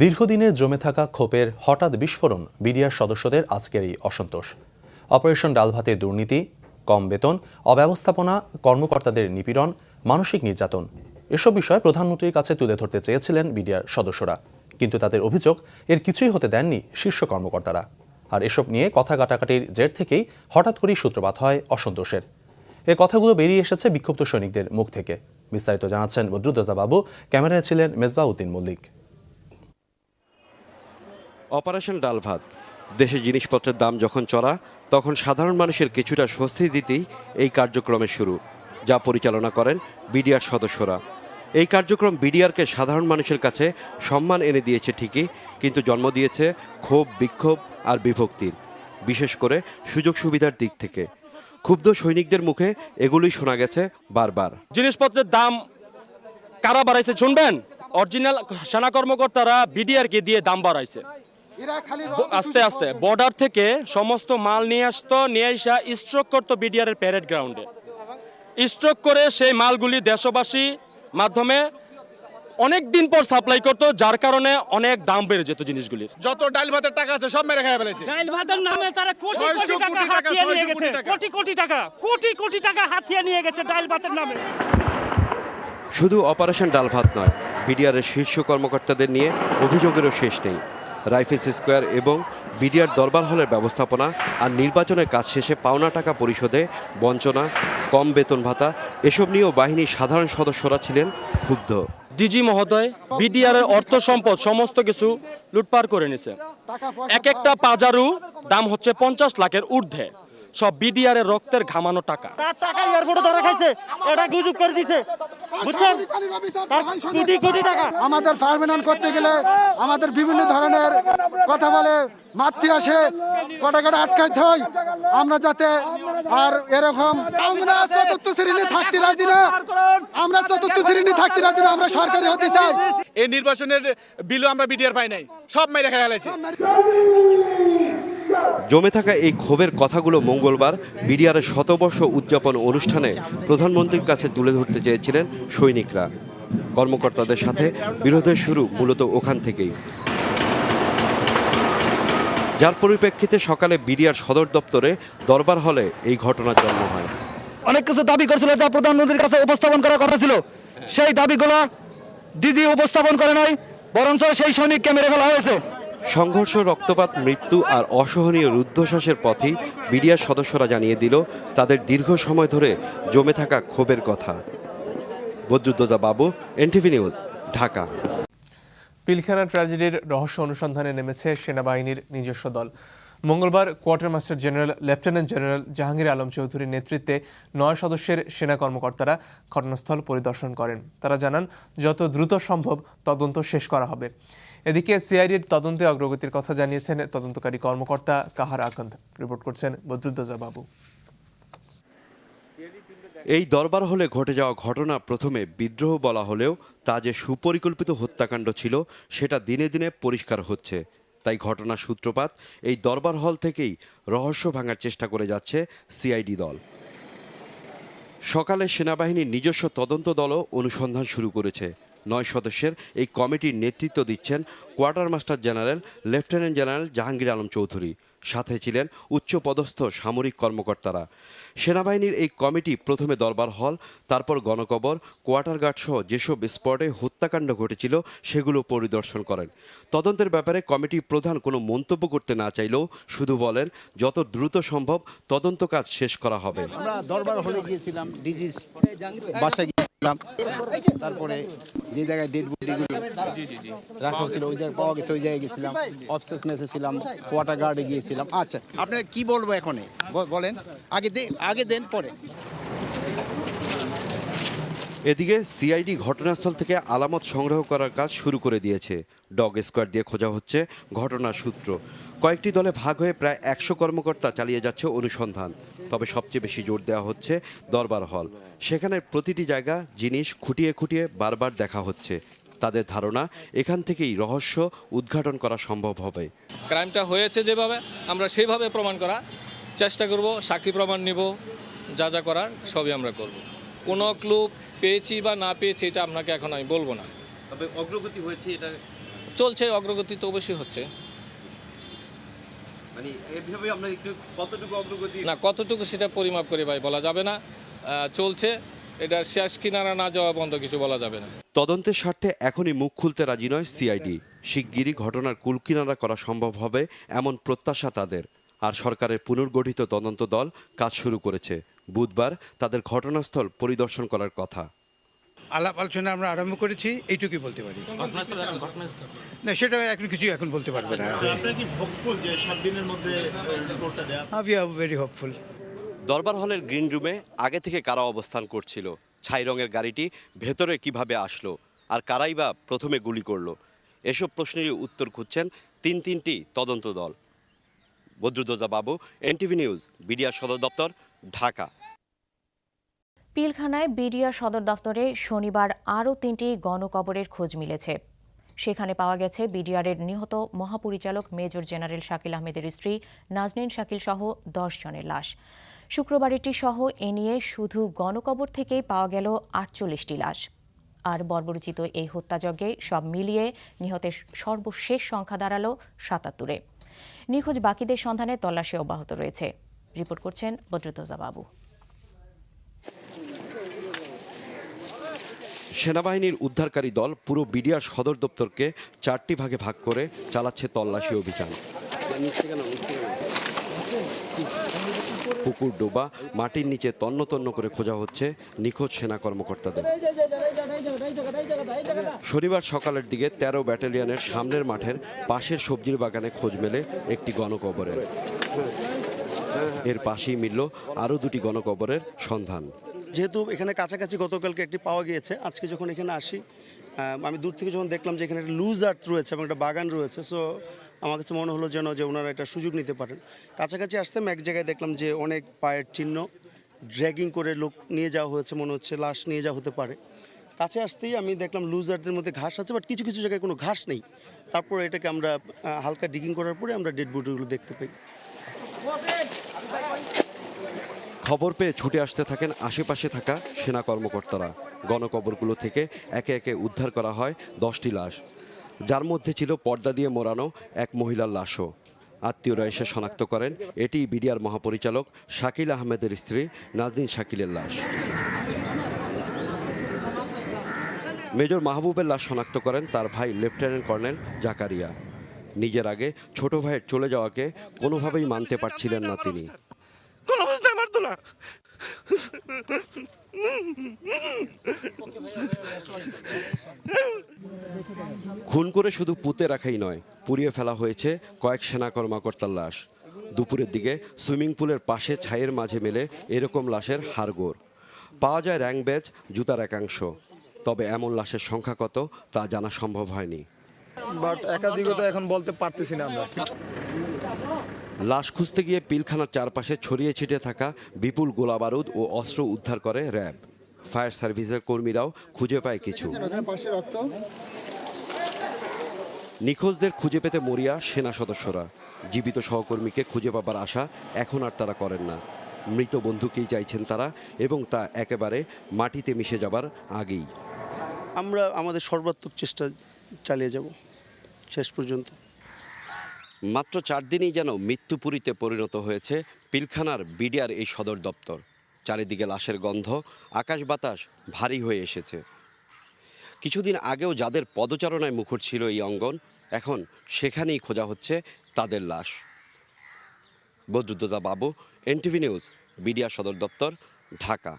দীর্ঘদিনের জমে থাকা ক্ষোভের হঠাৎ বিস্ফোরণ বিডিআর সদস্যদের আজকের এই অসন্তোষ। অপারেশন ডালভাতে দুর্নীতি, কম বেতন, অব্যবস্থাপনা, কর্মকর্তাদের নিপীড়ন, মানসিক নির্যাতন, এসব বিষয় প্রধানমন্ত্রীর কাছে তুলে ধরতে চেয়েছিলেন বিডিআর সদস্যরা। কিন্তু তাদের অভিযোগ, এর কিছুই হতে দেননি শীর্ষ কর্মকর্তারা। আর এসব নিয়ে কথা কাটাকাটির জের থেকেই হঠাৎ করেই সূত্রপাত হয় অসন্তোষের। এ কথাগুলো বেরিয়ে এসেছে বিক্ষুব্ধ সৈনিকদের মুখ থেকে। বিস্তারিত জানাচ্ছেন বদরুদ্দোজা বাবু, ক্যামেরায় ছিলেন মেজবা উদ্দিন মল্লিক। অপারেশন ডাল ভাত। দেশে জিনিসপত্রের দাম যখন চড়া, তখন সাধারণ মানুষের কিছুটা স্বস্তি দিতেই এই কার্যক্রমের শুরু, যা পরিচালনা করেন বিডিআর সদস্যরা। এই কার্যক্রম বিডিআরকে সাধারণ মানুষের কাছে সম্মান এনে দিয়েছে ঠিকই, কিন্তু জন্ম দিয়েছে ক্ষোভ, বিক্ষোভ আর বিভক্তির, বিশেষ করে সুযোগ সুবিধার দিক থেকে। ক্ষুব্ধ সৈনিকদের মুখে এগুলোই শোনা গেছে বারবার। জিনিসপত্রের দাম কারা বাড়াইছে শুনবেন? অরিজিনাল সেনা কর্মকর্তারা বিডিআরকে দিয়ে দাম বাড়াইছে। আস্তে আস্তে। বর্ডার থেকে সমস্ত মাল নিয়ে আসতো নিয়ে আসা স্ট্রোক করতো বিডিআর এর প্যারেড গ্রাউন্ডে স্ট্রোক করে সেই মালগুলি দেশবাসী মাধ্যমে অনেক দিন পর সাপ্লাই করতো যার কারণে অনেক দাম বেড়ে যেত জিনিসগুলির। যত ডাল ভাতের টাকা আছে সব মেরে খেয়ে ফেলেছে ডাইল ভাতের নামে তারা কোটি কোটি টাকা হাতিয়ে নিয়ে গেছে। কোটি কোটি টাকা কোটি কোটি টাকা হাতিয়ে নিয়ে গেছে ডাইল ভাতের নামে। শুধু অপারেশন ডাল ভাত নয় বিডিআরের শীর্ষ কর্মকর্তাদের নিয়ে অভিযোগেরও শেষ নেই। রাইফেলস স্কোয়ার এবং বিডিআর দরবার হলের ব্যবস্থাপনা আর নির্বাচনের কাজ শেষে পাওনা টাকা পরিশোধে বঞ্চনা, কম বেতন ভাতা, এসব নিয়েও বাহিনীর সাধারণ সদস্যরা ছিলেন ক্ষুব্ধ। ডিজি মহোদয় বিডিআর এর অর্থ সম্পদ সমস্ত কিছু লুটপাট করে নিছে। এক একটা পাজারু দাম হচ্ছে পঞ্চাশ লাখের ঊর্ধ্বে। সব বিডিআর এর রক্তের ঘামানো টাকা। তার টাকা এয়ারপোর্টে ধরা খাইছে। এটা গুজব করে দিছে। বুঝছেন? তার কোটি কোটি টাকা। আমাদের পারমানেন্ট করতে গেলে আমাদের বিভিন্ন ধরনের কথা বলে মাতৃ আসে কটা কটা আটকাইতে হয়। আমরা যাতে আর এরকম আমরা চতুর্থ শ্রেণি থাকতে রাজি না। আমরা চতুর্থ শ্রেণি থাকতে রাজি না আমরা সরকারি হতে চাই। এই নির্বাচনের বিলও আমরা বিডিআর পাই নাই। সব মেরে ফেলেছে জমে থাকা এই ক্ষোভের কথাগুলো মঙ্গলবার বিডিআরের শতবর্ষ উদযাপন অনুষ্ঠানে প্রধানমন্ত্রীর কাছে তুলে ধরতে চেয়েছিলেন সৈনিকরা। কর্মকর্তাদের সাথে বিরোধের শুরু মূলত ওখান থেকেই। যার পরিপ্রেক্ষিতে সকালে বিডিআর সদর দপ্তরে দরবার হলে এই ঘটনার জন্ম হয়। অনেক কিছু দাবি করেছিল যা প্রধানমন্ত্রীর কাছে উপস্থাপন করার কথা ছিল। সেই দাবিগুলো ডিজি উপস্থাপন করে নাই, বরঞ্চ সেই সৈনিককে মেরে ফেলা হয়েছে। সংঘর্ষ, রক্তপাত, মৃত্যু আর অসহনীয় রুদ্ধশ্বাসের পথেই বিডিআর সদস্যরা জানিয়ে দিল, তাদের দীর্ঘ সময় ধরে জমে থাকা ক্ষোভের কথা। বদ্রুদ্দোজা বাবু, এনটিভি নিউজ, ঢাকা। পিলখানা ট্র্যাজেডির রহস্য অনুসন্ধানে নেমেছে সেনাবাহিনীর নিজস্ব দল। মঙ্গলবার quarter master general, lieutenant general Jahangir Alam চৌধুরীর নেতৃত্বে নয় সদস্যের সেনা কর্মকর্তারা ঘটনাস্থল পরিদর্শন করেন। তারা জানান, যত দ্রুত সম্ভব তদন্ত শেষ করা হবে। এদিকে সিআইডির তদন্তে অগ্রগতির কথা জানিয়েছেন তদন্তকারী কর্মকর্তা কাহার আকন্দ রিপোর্ট করছেন বদরুদ্দোজা বাবু। এই দরবার হলে ঘটে যাওয়া ঘটনা প্রথমে বিদ্রোহ বলা হলেও তা যে সুপরিকল্পিত হত্যাকাণ্ড ছিল, সেটা দিনে দিনে পরিষ্কার হচ্ছে। তাই ঘটনার সূত্রপাত এই দরবার হল থেকেই রহস্য ভাঙার চেষ্টা করে যাচ্ছে সিআইডি দল। সকালে সেনাবাহিনীর নিজস্ব তদন্ত দলও অনুসন্ধান শুরু করেছে। নয় সদস্যের এই কমিটির নেতৃত্ব দিচ্ছেন quarter master general, lieutenant general Jahangir Alam Chowdhury. সাথে ছিলেন উচ্চপদস্থ সামরিক কর্মকর্তারা। সেনাবাহিনীর এই কমিটি প্রথমে দরবার হল, তারপর গণকবর, কোয়ার্টার গার্ড সহ যেসব স্পটে হত্যাকাণ্ড ঘটেছিল সেগুলো পরিদর্শন করেন। তদন্তের ব্যাপারে কমিটি প্রধান কোনো মন্তব্য করতে না চাইলেও শুধু বলেন, যত দ্রুত সম্ভব তদন্ত কাজ শেষ করা হবে। আমরা দরবার হলে গিয়েছিলাম ডিজি বাসায় তারপরে যে জায়গায় ডেড বডিগুলো রাখা ছিল ওই জায়গায় পাওয়া গেছে, ওই জায়গায় গেছিলাম। মেসে ছিলাম গার্ডে গিয়েছিলাম। আচ্ছা আপনাকে কি বলব এখন? বলেন। আগে আগে দেন পরে। এদিকে সিআইডি ঘটনাস্থল থেকে আলামত সংগ্রহ করার কাজ শুরু করে দিয়েছে। ডগ স্কোয়াড দিয়ে খোঁজা হচ্ছে ঘটনার সূত্র। কয়েকটি দলে ভাগ হয়ে প্রায় একশো কর্মকর্তা চালিয়ে যাচ্ছে অনুসন্ধান। তবে সবচেয়ে বেশি জোর দেওয়া হচ্ছে দরবার হল। সেখানে প্রতিটি জায়গা জিনিস খুঁটিয়ে খুঁটিয়ে বারবার দেখা হচ্ছে। তাদের ধারণা এখান থেকেই রহস্য উদ্ঘাটন করা সম্ভব হবে। ক্রাইমটা হয়েছে যেভাবে আমরা সেইভাবে প্রমাণ করা চেষ্টা করব সাক্ষী প্রমাণ নিব যা যা করার সবই আমরা করব। কোনো ক্লু পেয়েছি বা না পেয়েছি এটা আপনাকে এখন আমি বলব না। তবে অগ্রগতি হয়েছে এটা? চলছে অগ্রগতি তো অবশ্যই হচ্ছে। মানে এভাবে আমরা একটু কতটুকু অগ্রগতি না কতটুকু সেটা পরিমাপ করে ভাই বলা যাবে না। চলছে। এটা শেষ কিনারা না যাওয়া বন্ধ কিছু বলা যাবে না। তদন্তের স্বার্থে এখনই মুখ খুলতে রাজি নয় সিআইডি। শিগগিরই ঘটনার কুলকিনারা করা সম্ভব হবে এমন প্রত্যাশা তাদের। আর সরকারের পুনর্গঠিত তদন্ত দল কাজ শুরু করেছে। বুধবার তাদের ঘটনাস্থল পরিদর্শন করার কথা। আলাপ আলোচনা আমরা আরম্ভ করেছি এইটুকুই বলতে পারি। না সেটা এখন কিছু এখন বলতে পারবে না। উই আর ভেরি হোপফুল দরবার হলের গ্রিন রুমে আগে থেকে কারা অবস্থান করছিল? ছাই রঙের গাড়িটি ভেতরে কীভাবে আসলো? আর কারাই বা প্রথমে গুলি করল? এসব প্রশ্নেরই উত্তর খুঁজছেন তিন তিনটি তদন্ত দল। বদ্রুদ্দোজা বাবু এনটিভি নিউজ বিডিআর সদর দপ্তর ঢাকা। পিলখানায় বিডিআর সদর দফতরে শনিবার আরও তিনটি গণকবরের খোঁজ মিলেছে। সেখানে পাওয়া গেছে বিডিআরের নিহত মহাপরিচালক মেজর জেনারেল শাকিল আহমেদের স্ত্রী, নাজনীন শাকিল সহ দশ জনের লাশ। শুক্রবার এটি সহ এ নিয়ে শুধু গণকবর থেকেই পাওয়া গেল আটচল্লিশটি লাশ। আর বর্বরচিত এই হত্যাযজ্ঞে সব মিলিয়ে নিহতের সর্বশেষ সংখ্যা দাঁড়াল সাতাত্তরে। নিখোঁজ বাকিদের সন্ধানে তল্লাশি অব্যাহত রয়েছে। রিপোর্ট করছেন বদ্রুতজা বাবু। সেনাবাহিনীর উদ্ধারকারী দল পুরো বিডিআর সদর দপ্তরকে চারটি ভাগে ভাগ করে চালাচ্ছে তল্লাশি অভিযান। পুকুর ডোবা, মাটির নিচে তন্ন তন্ন করে খোঁজা হচ্ছে নিখোঁজ সেনা কর্মকর্তাদের। শনিবার সকালের দিকে তেরো ব্যাটালিয়নের সামনের মাঠের পাশের সবজির বাগানে খোঁজ মেলে একটি গণকবরের। এর পাশেই মিলল আরও দুটি গণকবরের সন্ধান। যেহেতু এখানে কাছাকাছি গতকালকে একটি পাওয়া গিয়েছে, আজকে যখন এখানে আসি আমি দূর থেকে যখন দেখলাম যে এখানে একটা লুজ আর্থ রয়েছে এবং একটা বাগান রয়েছে সো আমার কাছে মনে হলো যেন যে ওনারা একটা সুযোগ নিতে পারেন। কাছাকাছি আসতাম এক জায়গায় দেখলাম যে অনেক পায়ের চিহ্ন ড্র্যাগিং করে লোক নিয়ে যাওয়া হয়েছে, মনে হচ্ছে লাশ নিয়ে যাওয়া হতে পারে। কাছে আসতেই আমি দেখলাম লুজ আর্থের মধ্যে ঘাস আছে বাট কিছু কিছু জায়গায় কোনো ঘাস নেই। তারপর এটাকে আমরা হালকা ডিগিং করার পরে আমরা ডেড বডিগুলো দেখতে পাই। খবর পেয়ে ছুটে আসতে থাকেন আশেপাশে থাকা সেনা কর্মকর্তারা। গণকবরগুলো থেকে একে একে উদ্ধার করা হয় দশটি লাশ। যার মধ্যে ছিল পর্দা দিয়ে মোড়ানো এক মহিলার লাশও। আত্মীয়রা এসে শনাক্ত করেন, এটি বিডিআর মহাপরিচালক শাকিল আহমেদের স্ত্রী নাজদিন শাকিলের লাশ। মেজর মাহবুবের লাশ শনাক্ত করেন তার ভাই লেফটেন্যান্ট কর্নেল জাকারিয়া। নিজের আগে ছোট ভাইয়ের চলে যাওয়াকে কোনোভাবেই মানতে পারছিলেন না তিনি। না। খুন করে শুধু পুঁতে রাখাই নয় পুড়িয়ে ফেলা হয়েছে কয়েক সেনা কর্মকর্তার লাশ। দুপুরের দিকে সুইমিং পুলের পাশে ছাইয়ের মাঝে মেলে এরকম লাশের হাড়গোড়। পাওয়া যায় র্যাং ব্যাজ জুতার একাংশ। তবে এমন লাশের সংখ্যা কত তা জানা সম্ভব হয়নি। বাট একাধিকতা এখন বলতে পারতেছি না আমরা। লাশ খুঁজতে গিয়ে পিলখানার চারপাশে ছড়িয়ে ছিটিয়ে থাকা বিপুল গোলাবারুদ ও অস্ত্র উদ্ধার করে র্যাব। ফায়ার সার্ভিসের কর্মীরাও খুঁজে পায় কিছু। নিখোঁজদের খুঁজে পেতে মরিয়া সেনা সদস্যরা। জীবিত সহকর্মীকে খুঁজে পাবার আশা এখন আর তারা করেন না। মৃত বন্ধুকেই চাইছেন তারা এবং তা একেবারে মাটিতে মিশে যাবার আগেই। আমরা আমাদের সর্বাত্মক চেষ্টা চালিয়ে যাব। শেষ পর্যন্ত। মাত্র চার দিনই যেন মৃত্যুপুরীতে পরিণত হয়েছে পিলখানার বিডিআর এই সদর দপ্তর। চারিদিকে লাশের গন্ধ, আকাশ বাতাস ভারী হয়ে এসেছে। কিছুদিন আগেও যাদের পদচারণায় মুখর ছিল এই অঙ্গন, এখন সেখানেই খোঁজা হচ্ছে তাদের লাশ। Badruddoza Babu, NTV news, BDR সদর দপ্তর, ঢাকা।